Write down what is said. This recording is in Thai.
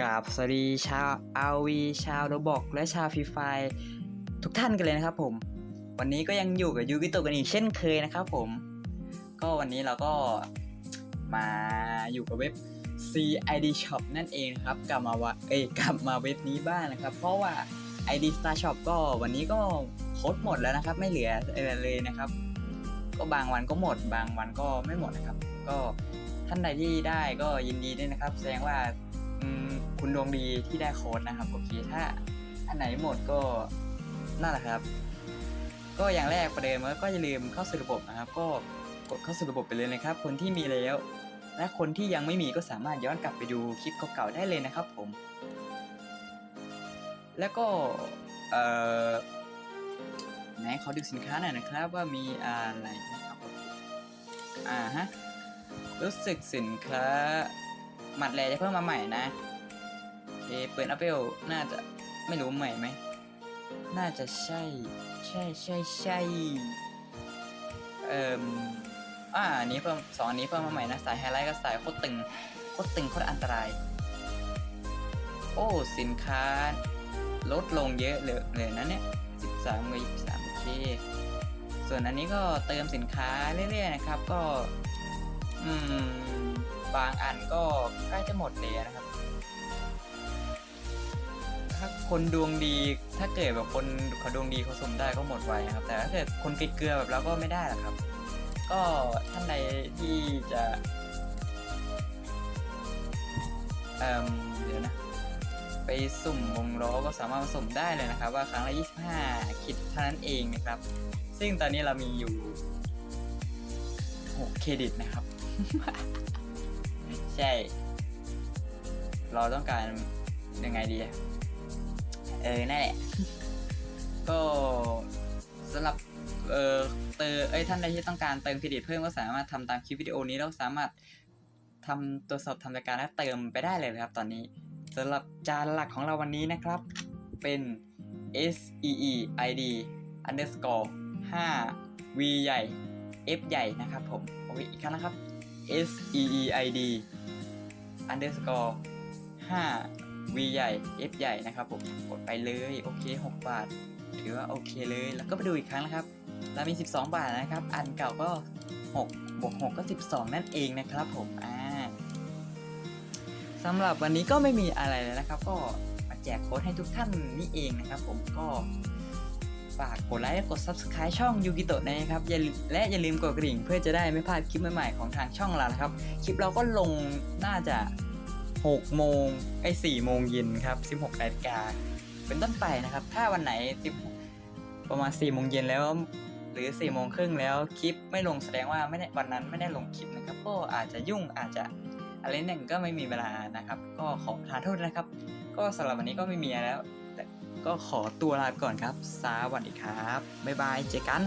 กราบสวัสดีชาวอาวีชาวโรบอกและชาวฟรีไฟทุกท่านกันเลยนะครับผม วันนี้ก็ยังอยู่กับยูกิโตกันอีกเช่นเคยนะครับผม ก็วันนี้เราก็มาอยู่กับเว็บ CID Shop นั่นเองครับ กลับมาวะเอ้ยกลับมาเว็บนี้บ้างนะครับ เพราะว่า ID Star Shop ก็วันนี้ก็โค้ดหมดแล้วนะครับ ไม่เหลืออะไรเลยนะครับ ก็บางวันก็หมด บางวันก็ไม่หมดนะครับ ก็ท่านใดที่ได้ก็ยินดีด้วยนะครับ แสดงว่า คุณดวงดีที่ได้โค้ดนะครับโอเคถ้าอันไหนหมดก็นั่นแหละครับ ก็อย่างแรกประเดิมก็อย่าลืมเข้าสู่ระบบนะครับ ก็กดเข้าสู่ระบบไปเลยนะครับ คนที่มีแล้ว และคนที่ยังไม่มีก็สามารถย้อนกลับไปดูคลิปเก่าๆได้เลยนะครับ ผม แล้วก็เอ่อไหนขอดูสินค้าหน่อยนะครับ ว่ามีอะไรนะครับอ่าฮะรู้สึกสินค้า หมัดแรจะเพิ่มมาใหม่นะโอเคเปิดอัปเปิลน่าจะไม่รู้ใหม่ไหม น่าจะใช่ ใช่ใช่ใช่เอ่มอ่านี้เพิ่มสองนี้เพิ่มมาใหม่นะ สายไฮไลท์กับสายโคตรตึงโคตรตึงโคตรอันตราย โอ้สินค้า ลดลงเยอะเลยเลยนะเนี่ย13กับ23โอเคส่วนอันนี้ก็เติมสินค้าเรื่อยๆนะครับ ก็ อืม บางอันก็ใกล้จะหมดเลยนะครับ ถ้าคนดวงดีถ้าเกิดแบบคนเขาดวงดีเขาสมได้ก็หมดไวนะครับ แต่ถ้าเกิดคนเกลือแบบเราก็ไม่ได้หรอกครับ ก็ท่านใดที่จะเอ่มเดี๋ยวนะไปสุ่มวงล้อก็สามารถสุ่มได้เลยนะครับ ว่าครั้งละ 25 คิดเท่านั้นเองนะครับ ซึ่งตอนนี้เรามีอยู่ 6 เครดิตนะครับ ช่ เราต้องการยังไงดี เออนั่นแหละ ก็สำหรับเออเตอเอ้ยท่านใดที่ต้องการเติมเครดิตเพิ่มก็สามารถทำตามคลิปวิดีโอนี้แล้วสามารถทำตัวสอบทำรายการและเติมไปได้เลยนะครับ ตอนนี้สำหรับจานหลักของเราวันนี้นะครับ เป็น S E E I D underscore 5 V ใหญ่ F ใหญ่นะครับผม โอเค อีกครั้งนะครับ S E E I D underscore 5 V ใหญ่ F ใหญ่นะครับผมกดไปเลยโอเค 6 บาท ถือว่าโอเคเลย แล้วก็ไปดูอีกครั้งนะครับ เรามี 12 บาทนะครับ อันเก่าก็ 6 บวก 6 ก็ 12 นั่นเองนะครับผม อ่าสำหรับวันนี้ก็ไม่มีอะไรเลยนะครับ ก็มาแจกโค้ดให้ทุกท่านนี่เองนะครับ ผมก็ ฝากกดไลค์กด Subscribe ช่องยูกิโตะนะครับและอย่าลืมกดกระดิ่ง เพื่อจะได้ไม่พลาดคลิปใหม่ๆของทางช่องเรานะครับ คลิปเราก็ลงน่าจะ 6 โมงไอ้4โมงเย็นครับ 16นาฬิกาเป็นต้นไปนะครับ ถ้าวันไหน10ประมาณ4โมงเย็นแล้วหรือ4โมงครึ่งแล้วคลิปไม่ลงแสดงว่าไม่ได้วันนั้นไม่ได้ลงคลิปนะครับก็อาจจะยุ่งอาจจะอะไรหนึ่งก็ไม่มีเวลานะครับ ก็ขอปรทานโทษนะครับ ก็สำหรับวันนี้ก็ไม่มีแล้ว ก็ขอตัวลาไปก่อนครับสวัสดีครับ บ๊ายบายเจอกัน